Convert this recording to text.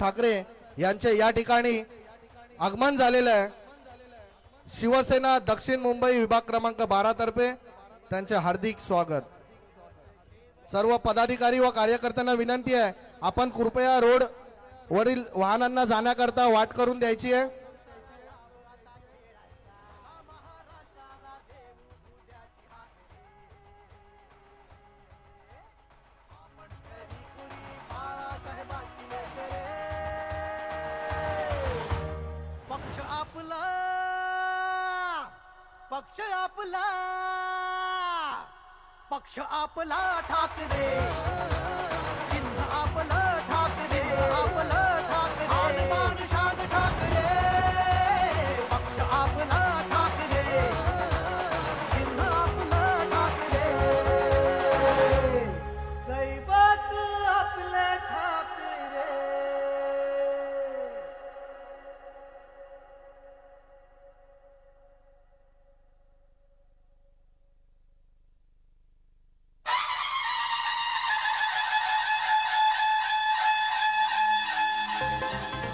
ठाकरे यांचे या ठिकाणी आगमन झालेलं आहे. शिवसेना दक्षिण मुंबई विभाग क्रमांक बारा तर्फे त्यांचे हार्दिक स्वागत. सर्व पदाधिकारी व कार्यकर्त्यांना विनंती आहे आपण कृपया रोड वरील वाहनांना जाण्याकरता वाट करून द्यायची आहे. पक्ष आपला पक्ष आपला ठाकरे.